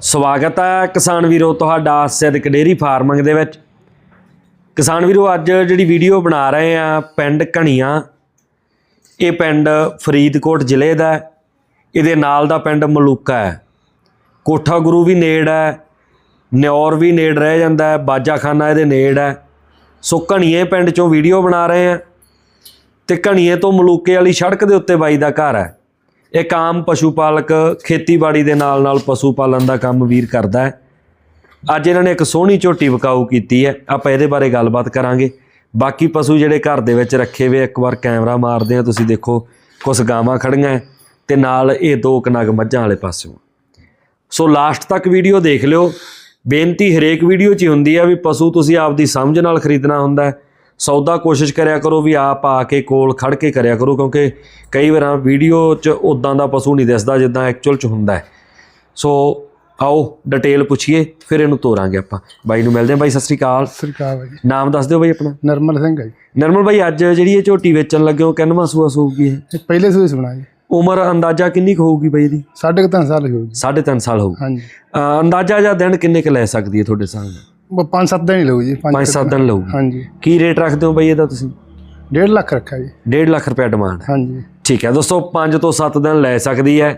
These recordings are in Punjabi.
ਸਵਾਗਤ ਹੈ ਕਿਸਾਨ ਵੀਰੋ ਤੁਹਾਡਾ ਸਿੱਧਕ ਡੇਰੀ ਫਾਰਮਿੰਗ ਦੇ ਵਿੱਚ। ਕਿਸਾਨ ਵੀਰੋ, ਅੱਜ ਜਿਹੜੀ ਵੀਡੀਓ ਬਣਾ ਰਹੇ ਆ ਪਿੰਡ ਘਣੀਆਂ, ਇਹ ਪਿੰਡ ਫਰੀਦਕੋਟ ਜ਼ਿਲ੍ਹੇ ਦਾ ਇਹਦੇ ਨਾਲ ਦਾ ਪਿੰਡ ਮਲੂਕਾ ਹੈ। ਕੋਠਾ ਗੁਰੂ ਵੀ ਨੇੜ ਹੈ ਨਿਉਰ ਵੀ ਨੇੜ ਰਹਿ ਜਾਂਦਾ ਹੈ, ਬਾਜਾਖਾਨਾ ਇਹਦੇ ਨੇੜ ਹੈ। ਸੋ ਘਣੀਏ ਪਿੰਡ ਚੋਂ ਵੀਡੀਓ ਬਣਾ ਰਹੇ ਆ ਤੇ ਘਣੀਏ ਤੋਂ ਮਲੂਕੇ ਵਾਲੀ ਸੜਕ ਦੇ ਉੱਤੇ ਬਾਈ ਦਾ ਘਰ ਹੈ। ਇੱਕ ਆਮ ਪਸ਼ੂ ਪਾਲਕ ਖੇਤੀਬਾੜੀ ਦੇ ਨਾਲ ਨਾਲ ਪਸ਼ੂ ਪਾਲਣ ਦਾ ਕੰਮ ਵੀਰ ਕਰਦਾ ਹੈ। ਅੱਜ ਇਹਨਾਂ ਨੇ ਇੱਕ ਸੋਹਣੀ ਝੋਟੀ ਵਿਕਾਊ ਕੀਤੀ ਹੈ। ਆਪਾਂ ਇਹਦੇ ਬਾਰੇ ਗੱਲਬਾਤ ਕਰਾਂਗੇ। ਬਾਕੀ ਪਸ਼ੂ ਜਿਹੜੇ ਘਰ ਦੇ ਵਿੱਚ ਰੱਖੇ ਹੋਏ ਇੱਕ ਵਾਰ ਕੈਮਰਾ ਮਾਰਦੇ ਆ ਤੁਸੀਂ ਦੇਖੋ ਕੁਝ ਗਾਵਾਂ ਖੜੀਆਂ ਹੈ ਤੇ ਨਾਲ ਇਹ ਦੋ ਕਨਗ ਮੱਝਾਂ ਵਾਲੇ ਪਾਸਿਓਂ ਸੋ ਲਾਸਟ ਤੱਕ ਵੀਡੀਓ ਦੇਖ ਲਿਓ। ਬੇਨਤੀ ਹਰੇਕ ਵੀਡੀਓ 'ਚ ਹੀ ਹੁੰਦੀ ਆ ਵੀ ਪਸ਼ੂ ਤੁਸੀਂ ਆਪਦੀ ਸਮਝ ਨਾਲ ਖਰੀਦਣਾ ਹੁੰਦਾ ਹੈ। ਸੌਦਾ ਕੋਸ਼ਿਸ਼ ਕਰਿਆ ਕਰੋ ਵੀ ਆਪ ਆ ਕੇ ਕੋਲ ਖੜ ਕੇ ਕਰਿਆ ਕਰੋ ਕਿਉਂਕਿ ਕਈ ਵਾਰਾਂ ਵੀਡੀਓ 'ਚ ਉਦਾਂ ਦਾ ਪਸ਼ੂ ਨਹੀਂ ਦਿਸਦਾ ਜਿੱਦਾਂ ਐਕਚੁਅਲ 'ਚ ਹੁੰਦਾ ਹੈ। ਸੋ ਆਓ ਡਿਟੇਲ ਪੁੱਛੀਏ ਫਿਰ ਇਹਨੂੰ ਤੋਰਾਂਗੇ ਆਪਾਂ। ਬਾਈ ਨੂੰ ਮਿਲਦੇ ਹਾਂ। ਬਾਈ ਸਤਿ ਸ੍ਰੀ ਅਕਾਲ। ਸਰਕਾਰ ਹੈ ਜੀ ਨਾਮ ਦੱਸ ਦਿਓ ਬਾਈ ਆਪਣਾ। ਨਰਮਲ ਸਿੰਘ ਹੈ ਜੀ। ਨਰਮਲ ਬਾਈ ਅੱਜ ਜਿਹੜੀ ਇਹ ਝੋਟੀ ਵੇਚਣ ਲੱਗੇ ਹੋ ਕਿੰਨਵਾਂ ਸੂਆ ਸੂਗੀ ਇਹ? ਇਹ ਪਹਿਲੇ ਸੂਏ ਸੁਣਾ ਜੀ। ਉਮਰ ਅੰਦਾਜ਼ਾ ਕਿੰਨੀ ਕੁ ਹੋਊਗੀ ਬਾਈ ਇਹਦੀ? ਸਾਢੇ ਕੁ ਤਿੰਨ ਸਾਲ ਹੋ ਗਏ ਜੀ 3.5 ਸਾਲ ਹੋਊ ਹਾਂਜੀ। ਅਹ ਅੰਦਾਜ਼ਾ ਜਾਂ ਦਿਨ ਕਿੰਨੇ ਕੁ ਲੈ ਸਕਦੀ ਹੈ ਤੁਹਾਡੇ ਸਾਹਮਣੇ ਉਹ ਪੰਜ ਸੱਤ ਦਿਨ ਹੀ ਲਊ ਜੀ ਪੰਜ 5-7 ਦਿਨ ਲਊਗੀ ਹਾਂਜੀ। ਕੀ ਰੇਟ ਰੱਖਦੇ ਹੋ ਬਾਈ ਇਹਦਾ ਤੁਸੀਂ? 1.5 ਲੱਖ ਰੱਖਿਆ ਜੀ। 1.5 ਲੱਖ ਰੁਪਏ ਡਿਮਾਂਡ ਹਾਂਜੀ। ਠੀਕ ਹੈ ਦੋਸਤੋ 5 ਤੋਂ 7 ਦਿਨ ਲੈ ਸਕਦੀ ਹੈ।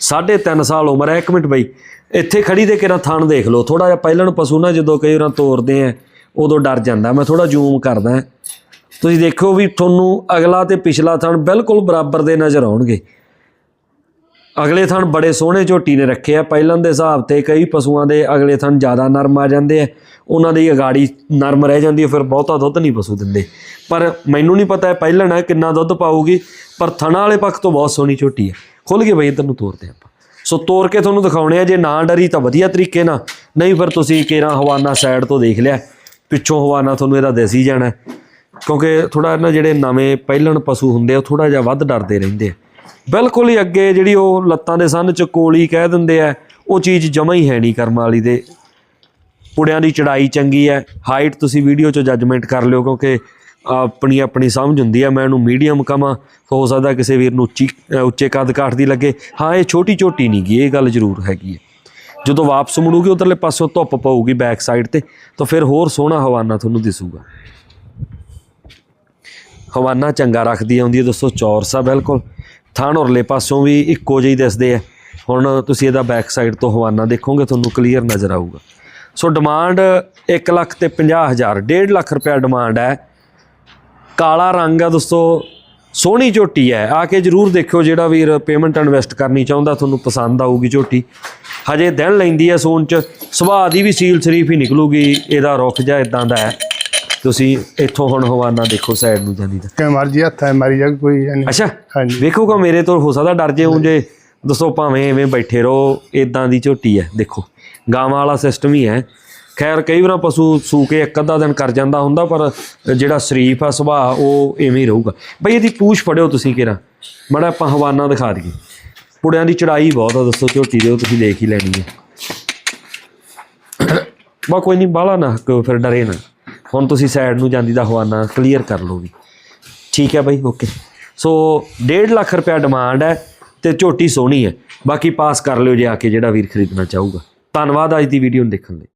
3.5 ਸਾਲ ਉਮਰ ਹੈ। ਇੱਕ ਮਿੰਟ ਬਈ ਇੱਥੇ ਖੜੀ ਦੇ ਕਿਰਾ ਥਣ ਦੇਖ ਲਓ। ਥੋੜਾ ਜਿਹਾ ਪਹਿਲਾਂ ਨੂੰ ਪਸ਼ੂ ਨਾ ਜਦੋਂ ਕਈ ਵਾਰਾਂ ਤੋਰਦੇ ਆ ਉਦੋਂ ਡਰ ਜਾਂਦਾ। ਮੈਂ ਥੋੜਾ ਜ਼ੂਮ ਕਰਦਾ। ਤੁਸੀਂ ਦੇਖੋ ਵੀ ਤੁਹਾਨੂੰ ਅਗਲਾ ਤੇ ਪਿਛਲਾ ਥਣ ਬਿਲਕੁਲ ਬਰਾਬਰ ਦੇ ਨਜ਼ਰ ਆਉਣਗੇ। ਅਗਲੇ ਥਣ ਬੜੇ ਸੋਹਣੇ ਝੋਟੀ ਨੇ ਰੱਖੇ ਆ। ਪਹਿਲਾਂ ਦੇ ਹਿਸਾਬ ਤੇ ਕਈ ਪਸ਼ੂਆਂ ਦੇ ਅਗਲੇ ਥਣ ਜ਼ਿਆਦਾ ਨਰਮ ਆ ਜਾਂਦੇ ਆ। ਉਹਨਾਂ ਦੀ ਅਗਾੜੀ ਨਰਮ ਰਹਿ ਜਾਂਦੀ ਹੈ ਫਿਰ ਬਹੁਤਾ ਦੁੱਧ ਨਹੀਂ ਪਸ਼ੂ ਦਿੰਦੇ। ਪਰ ਮੈਨੂੰ ਨਹੀਂ ਪਤਾ ਪਹਿਲਣ ਹੈ ਕਿੰਨਾ ਦੁੱਧ ਪਾਊਗੀ, ਪਰ ਥਣਾ ਵਾਲੇ ਪੱਖ ਤੋਂ ਬਹੁਤ ਸੋਹਣੀ ਝੋਟੀ ਹੈ ਖੁੱਲ ਕੇ ਬਈ ਤੈਨੂੰ ਨੂੰ ਤੋਰਦੇ ਆਪਾਂ। ਸੋ ਤੋਰ ਕੇ ਤੁਹਾਨੂੰ ਦਿਖਾਉਣੇ ਆ, ਜੇ ਨਾ ਡਰੀ ਤਾਂ ਵਧੀਆ ਤਰੀਕੇ ਨਾਲ। ਨਹੀਂ ਫਿਰ ਤੁਸੀਂ ਕੇਰਾ ਹਵਾਨਾ ਸਾਈਡ ਤੋਂ ਦੇਖ ਲਿਆ। ਪਿੱਛੋਂ ਹਵਾਨਾ ਤੁਹਾਨੂੰ ਇਹਦਾ ਦਿਸ ਹੀ ਜਾਣਾ। ਕਿਉਂਕਿ ਥੋੜਾ ਨਾ ਜਿਹੜੇ ਨਵੇਂ ਪਹਿਲਣ ਪਸ਼ੂ ਹੁੰਦੇ ਆ, ਉਹ ਥੋੜਾ ਜਿਹਾ ਵੱਧ ਡਰਦੇ ਰਹਿੰਦੇ ਆ। ਬਿਲਕੁਲ ਹੀ ਅੱਗੇ ਜਿਹੜੀ ਉਹ ਲੱਤਾਂ ਦੇ ਸੰਨ ਚ ਕੋਲੀ ਕਹਿ ਦਿੰਦੇ ਆ, ਉਹ ਚੀਜ਼ ਜਮਾ ਹੀ ਹੈ ਨਹੀਂ ਕਰਮ ਵਾਲੀ ਦੇ। ਪੁੜਿਆਂ ਦੀ ਚੜਾਈ ਚੰਗੀ ਹੈ ਹਾਈਟ ਤੁਸੀਂ ਵੀਡੀਓ 'ਚ ਜੱਜਮੈਂਟ ਕਰ ਲਿਓ ਕਿਉਂਕਿ ਆਪਣੀ ਆਪਣੀ ਸਮਝ ਹੁੰਦੀ ਹੈ ਮੈਂ ਇਹਨੂੰ ਮੀਡੀਅਮ ਕਵਾਂ, ਹੋ ਸਕਦਾ ਕਿਸੇ ਵੀਰ ਨੂੰ ਉੱਚੀ ਉੱਚੇ ਕੱਦ ਕਾਠ ਦੀ ਲੱਗੇ। ਹਾਂ, ਇਹ ਛੋਟੀ ਛੋਟੀ ਨਹੀਂ ਗੀ, ਇਹ ਗੱਲ ਜ਼ਰੂਰ ਹੈਗੀ ਹੈ। ਜਦੋਂ ਵਾਪਸ ਮੁੜੂਗੀ, ਉਧਰਲੇ ਪਾਸੋਂ ਧੁੱਪ ਪਊਗੀ ਬੈਕ ਸਾਈਡ ਤੇ, ਤਾਂ ਫਿਰ ਹੋਰ ਸੋਹਣਾ ਹਵਾਨਾ ਤੁਹਾਨੂੰ ਦਿਸੂਗਾ। ਹਵਾਨਾ ਚੰਗਾ ਰੱਖਦੀ ਆਉਂਦੀ ਹੈ ਦੋਸਤੋ ਚੌਰਸ ਆ ਬਿਲਕੁਲ। ਥਾਣ ਉਰਲੇ ਪਾਸੋਂ ਵੀ ਇੱਕੋ ਜਿਹੀ ਦਿਸਦੇ ਆ। ਹੁਣ ਤੁਸੀਂ ਇਹਦਾ ਬੈਕ ਸਾਈਡ ਤੋਂ ਹਵਾਨਾ ਦੇਖੋਗੇ, ਤੁਹਾਨੂੰ ਕਲੀਅਰ ਨਜ਼ਰ ਆਊਗਾ। ਸੋ ਡਿਮਾਂਡ 1 ਲੱਖ ਤੇ 50 ਹਜ਼ਾਰ 1.5 ਲੱਖ ਰੁਪਏ ਡਿਮਾਂਡ ਹੈ। ਕਾਲਾ ਰੰਗ ਆ ਦੋਸਤੋ, ਸੋਹਣੀ ਝੋਟੀ ਹੈ। ਆ ਕੇ ਜਰੂਰ ਦੇਖਿਓ ਜਿਹੜਾ ਵੀਰ ਪੇਮੈਂਟ ਇਨਵੈਸਟ ਕਰਨੀ ਚਾਹੁੰਦਾ, ਤੁਹਾਨੂੰ ਪਸੰਦ ਆਊਗੀ ਝੋਟੀ। ਹਜੇ ਦਿਨ ਲੈਂਦੀ ਹੈ ਸੋਨ ਚ, ਸੁਭਾਅ ਦੀ ਵੀ ਸੀਲ ਸ਼ਰੀਫ ਹੀ ਨਿਕਲੂਗੀ, ਇਹਦਾ ਰੁੱਖ ਜਾਂ ਇਦਾਂ ਦਾ ਹੈ। ਤੁਸੀਂ ਇੱਥੋਂ ਹੁਣ ਹਵਾਨਾ ਦੇਖੋ ਸਾਈਡ ਨੂੰ ਜਾਂਦੀ ਦਾ ਕਿ ਮਰਜ਼ੀ ਹੱਥ ਹੈ ਮਾਰੀ ਜਾ ਕੋਈ ਨਹੀਂ ਅੱਛਾ ਹਾਂਜੀ। ਵੇਖੋਗਾ ਮੇਰੇ ਤੋਂ ਹੋ ਸਕਦਾ ਡਰ ਜੇ ਉਂਝ ਜੇ ਦੱਸੋ ਭਾਵੇਂ ਐਵੇਂ ਬੈਠੇ ਰਹੋ ਇਦਾਂ ਦੀ ਝੋਟੀ ਹੈ ਦੇਖੋ। ਗਾਵਾਂ ਵਾਲਾ ਸਿਸਟਮ ਹੀ ਹੈ। ਖੈਰ ਕਈ ਵਾਰ ਪਸ਼ੂ ਸੂ ਕੇ ਇੱਕ ਅੱਧਾ ਦਿਨ ਕਰ ਜਾਂਦਾ ਹੁੰਦਾ ਪਰ ਜਿਹੜਾ ਸ਼ਰੀਫ ਆ ਸੁਭਾਅ ਉਹ ਐਵੇਂ ਹੀ ਰਹੂਗਾ। ਬਈ ਇਹਦੀ ਪੂਛ ਫੜਿਓ ਤੁਸੀਂ ਕਿਰਾ। ਮੜਾ ਆਪਾਂ ਹਵਾਨਾ ਦਿਖਾ ਦਈਏ। ਪੁੜਿਆਂ ਦੀ ਚੜਾਈ ਬਹੁਤ ਆ ਦੱਸੋ ਝੋਟੀ ਦੇ ਉਹ ਤੁਸੀਂ ਦੇਖ ਹੀ ਲੈਣੀ ਹੈ। ਬਾ ਕੋਈ ਨਹੀਂ ਬਾਲਾ ਨਾ ਫਿਰ ਡਰੇ ਨਾ। ਹੁਣ ਤੁਸੀਂ ਸਾਈਡ ਨੂੰ ਜਾਂਦੀ ਦਾ ਹਵਾਨਾ ਕਲੀਅਰ ਕਰ ਲਓ ਵੀ। ਠੀਕ ਹੈ ਬਾਈ ਓਕੇ ਸੋ 1.5 ਲੱਖ ਰੁਪਏ ਡਿਮਾਂਡ ਹੈ ਤੇ ਝੋਟੀ ਸੋਹਣੀ ਹੈ। ਬਾਕੀ ਪਾਸ ਕਰ ਲਿਓ ਜੇ ਆ ਕੇ ਜਿਹੜਾ ਵੀਰ ਖਰੀਦਣਾ ਚਾਹੂਗਾ। ਧੰਨਵਾਦ ਅੱਜ ਦੀ ਵੀਡੀਓ ਨੂੰ ਦੇਖਣ ਲਈ।